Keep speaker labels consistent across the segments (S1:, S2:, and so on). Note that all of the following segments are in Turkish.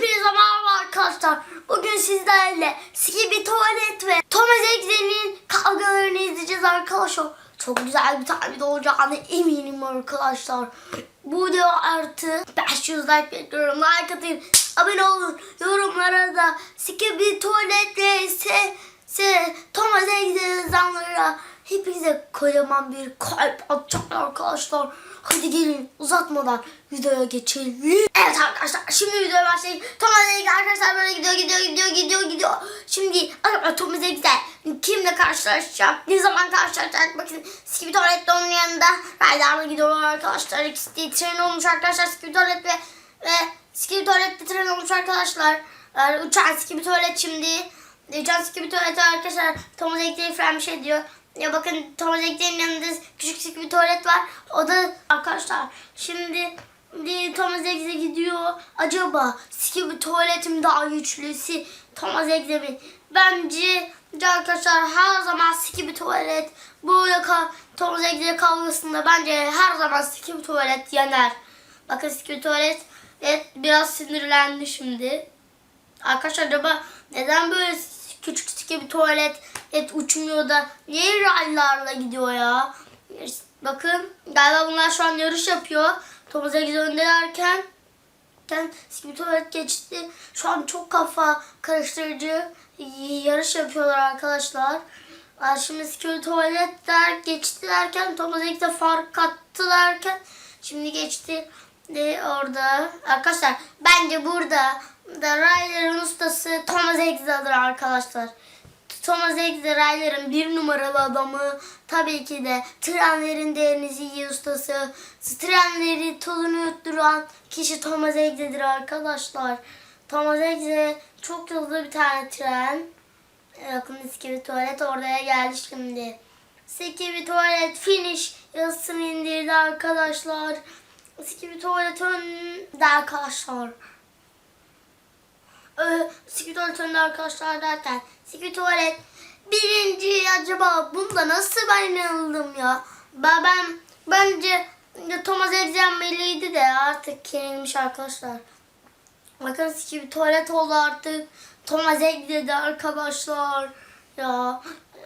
S1: Hepinize merhaba arkadaşlar. Bugün sizlerle Skibi Tuvalet ve Thomas Exe'nin kavgalarını izleyeceğiz arkadaşlar. Çok güzel bir video olacağını eminim arkadaşlar. Bu video artı 500 like bekliyorum. Like atın, abone olun. Yorumlara da Skibi Tuvalet ve se, se, Thomas Exe yazanlara hepinize kocaman bir kalp atacağım arkadaşlar. Hadi gelin uzatmadan videoya geçelim. Evet arkadaşlar şimdi videoya başlayalım. Exe arkadaşlar böyle gidiyor gidiyor gidiyor gidiyor gidiyor. Şimdi arkadaşlar Thomas Exe kimle karşılaşacak? Ne zaman karşılaşacak? Bakın Skibi Tuvalet'te onun yanında Raydar'la gidiyorlar arkadaşlar. İkisi de tren olmuş arkadaşlar Skibi Tuvalet ve, ve Skibi Tuvalet'te tren olmuş arkadaşlar. Yani uçan Skibi Tuvalet şimdi. Uçan Skibi Tuvalet arkadaşlar falan bir şey diyor. Ya bakın Exe'nin yanında küçük küçük bir tuvalet var. O da arkadaşlar şimdi Thomas Exe gidiyor. Acaba Skibi tuvaletim daha güçlüsü Thomas Exe mi? Bence arkadaşlar her zaman Skibi tuvalet bu yaka Thomas Exe kavgasında bence her zaman Skibi tuvalet yener. Bakın Skibi tuvalet evet, biraz sinirlendi şimdi. Arkadaşlar acaba neden böyle küçük sike bir tuvalet et uçmuyor da niye raylarla gidiyor ya? Bakın galiba bunlar şu an yarış yapıyor. Thomas Eggs öndelerken Ken bir tuvalet geçti. Şu an çok kafa karıştırıcı yarış yapıyorlar arkadaşlar. Şimdi Skill tuvaletler geçti derken Thomas Eggs'e fark attı derken şimdi geçti de orada. Arkadaşlar bence burada da Ryder'ın ustası Thomas Exe'dir arkadaşlar. Thomas Exe Ryder'ın bir numaralı adamı. Tabii ki de trenlerin denizi iyi ustası. Trenleri tozunu yutturan kişi Thomas Exe'dir arkadaşlar. Thomas Exe çok hızlı bir tane tren. Bakın iskele tuvalet oraya geldi şimdi. Sekibi tuvalet finish yazısını indirdi arkadaşlar. Sekibi tuvalet önde arkadaşlar. Tuvalet önde arkadaşlar derken Secret Tuvalet birinci acaba bunda nasıl ben yanıldım ya? Ben, ben bence Thomas Exenmeliydi de artık yenilmiş arkadaşlar. Bakın Secret Tuvalet oldu artık. Thomas Exe'de arkadaşlar. Ya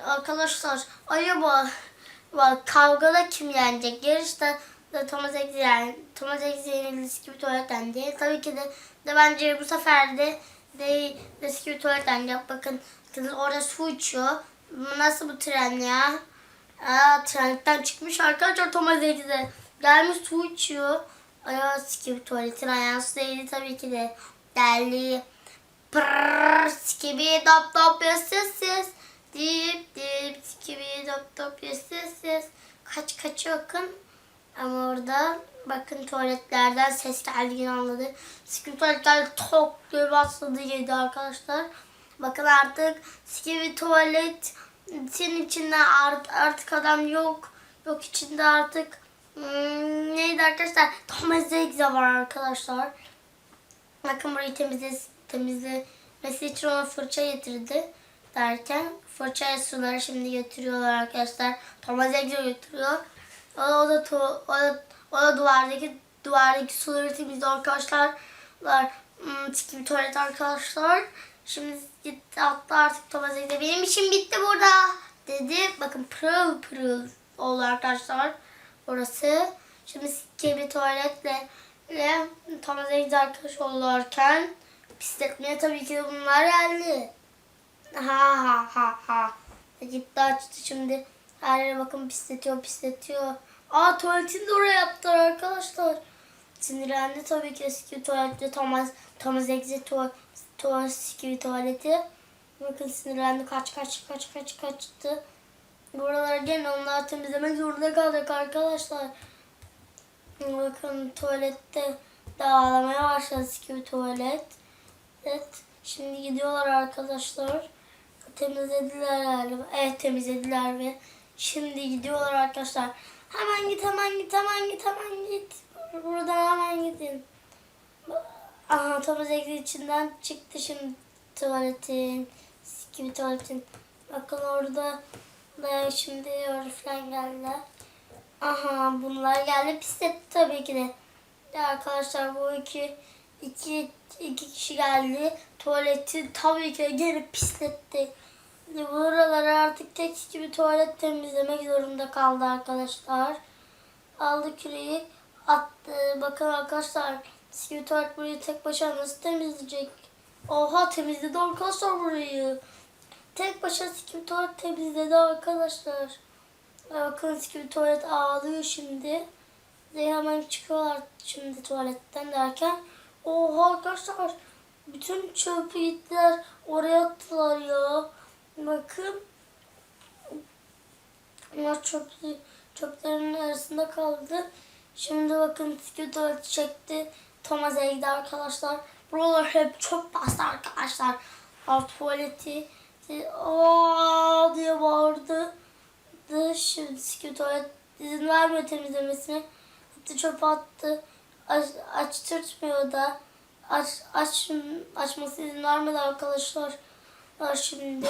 S1: arkadaşlar acaba bak, kavgada kim yenecek? Yarışta da Thomas Exe yani Thomas Exe yenildi gibi tuvaletten diye. Tabii ki de, de bence bu sefer de de, de gibi tuvaletten yap. Bakın kız orada su içiyor. Nasıl bu tren ya? Aa, trenetten çıkmış arkadaşlar Thomas Exe. Gelmiş su içiyor. Ayağı gibi tuvaletin ayağı su değdi tabii ki de. Derli. Prrrr, skibi dop dop yes yes. Dip dip skibi dop dop yes yes. Kaç kaç bakın. Ama orada bakın tuvaletlerden ses geldiğini anladı. Skibi tuvaletler tok diye bastırdı yedi arkadaşlar. Bakın artık Skibi tuvaletin içinde art, artık adam yok. Yok içinde artık hmm, neydi arkadaşlar? Exe var arkadaşlar. Bakın burayı temizle, temizlemesi için ona fırça getirdi derken fırçaya suları şimdi götürüyorlar arkadaşlar. Thomas Eggs'e götürüyor. O o da, o da, da duvardaki duvardaki suları temizliyor arkadaşlar. Hmm, gibi tuvalet arkadaşlar. Şimdi gitti attı artık Eggs'e. Benim işim bitti burada dedi. Bakın pırıl pırıl oldu arkadaşlar. Burası. Şimdi gibi tuvaletle ile Eggs arkadaş olurken pisletmeye tabii ki bunlar geldi. Ha ha ha ha. Gitti açtı şimdi. Her yere bakın pisletiyor pisletiyor. Aa tuvaletini de oraya yaptılar arkadaşlar. Sinirlendi tabii ki eski tuvalette Thomas Thomas Exe tuvalet tuvalet gibi tuvaleti. Bakın sinirlendi kaç kaç kaç kaç kaçtı. Buralara gene onlar temizlemek zorunda kaldık arkadaşlar. Bakın tuvalette dağılamaya başladı gibi tuvalet. Evet. Şimdi gidiyorlar arkadaşlar. Temizlediler galiba. Evet temizlediler ve şimdi gidiyorlar arkadaşlar. Hemen git hemen git hemen git hemen git. Buradan hemen gidin. Aha Thomas Egg içinden çıktı şimdi tuvaletin. Gibi tuvaletin. Bakın orada da şimdi orada falan geldiler. Aha bunlar geldi pisletti tabii ki de. Ya arkadaşlar bu iki iki iki kişi geldi. Tuvaleti tabii ki de gene pisletti. Buraları artık tek gibi tuvalet temizlemek zorunda kaldı arkadaşlar. Aldı küreği attı. Bakın arkadaşlar Sikimi tuvalet burayı tek başına nasıl temizleyecek? Oha temizledi arkadaşlar burayı. Tek başına Sikimi tuvalet temizledi arkadaşlar. Bakın Sikimi tuvalet ağlıyor şimdi. Ve hemen çıkıyorlar şimdi tuvaletten derken. Oha arkadaşlar bütün çöpü gittiler oraya attılar ya. Bakın. Bunlar çöplü, çöplerin arasında kaldı. Şimdi bakın tuvalet çekti. Thomas Egg'de arkadaşlar. Buralar hep çöp bastı arkadaşlar. Alt tuvaleti. Aa diye bağırdı. Şimdi tuvalet izin vermiyor temizlemesine. Gitti çöpe attı. Aç, açtırtmıyor da. Aç, aç, açması izin vermedi arkadaşlar. Var şimdi.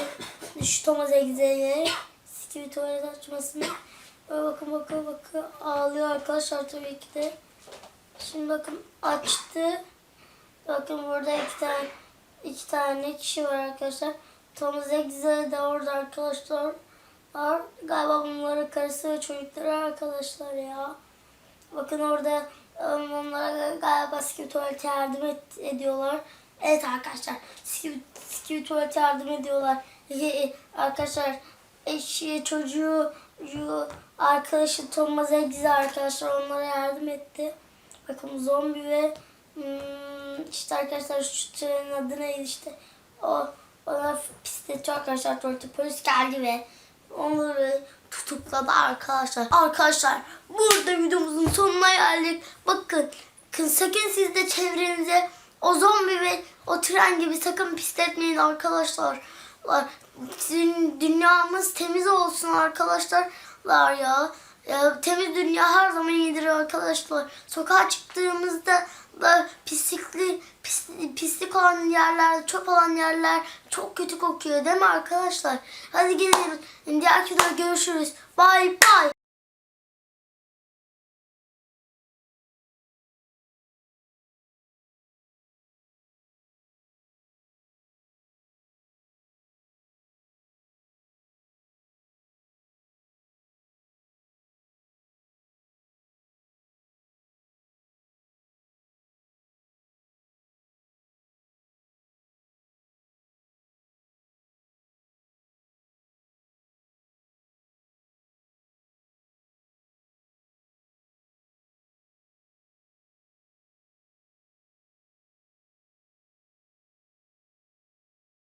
S1: Şu Thomas Eggs'e Sikimi tuvalet açmasını. Böyle bakın bakın bakın ağlıyor arkadaşlar tabii ki de. Şimdi bakın açtı. Bakın burada iki tane iki tane kişi var arkadaşlar. Thomas Eggs'e de orada arkadaşlar var. Galiba bunların karısı ve çocukları arkadaşlar ya. Bakın orada onlara galiba Sikimi tuvalete yardım et, ediyorlar. Evet arkadaşlar Sikimi, Sikimi tuvalete yardım ediyorlar. E, e, arkadaşlar eşi, çocuğu, arkadaşı Thomas Eggs'e arkadaşlar onlara yardım etti. Bakın zombi ve hmm, işte arkadaşlar şu trenin adı neydi işte. O ona pisletiyor arkadaşlar tuvalete polis geldi ve onları tutukladı arkadaşlar. Arkadaşlar burada videomuzun sonuna geldik. Bakın sakın siz de çevrenize o zombi ve o tren gibi sakın pisletmeyin arkadaşlar. Dünyamız temiz olsun arkadaşlar ya. ya. Temiz dünya her zaman iyidir arkadaşlar. Sokağa çıktığımızda da pislikli pis, pislik olan yerler, çöp olan yerler çok kötü kokuyor değil mi arkadaşlar? Hadi gidelim. Diğer videoda görüşürüz. Bye bye.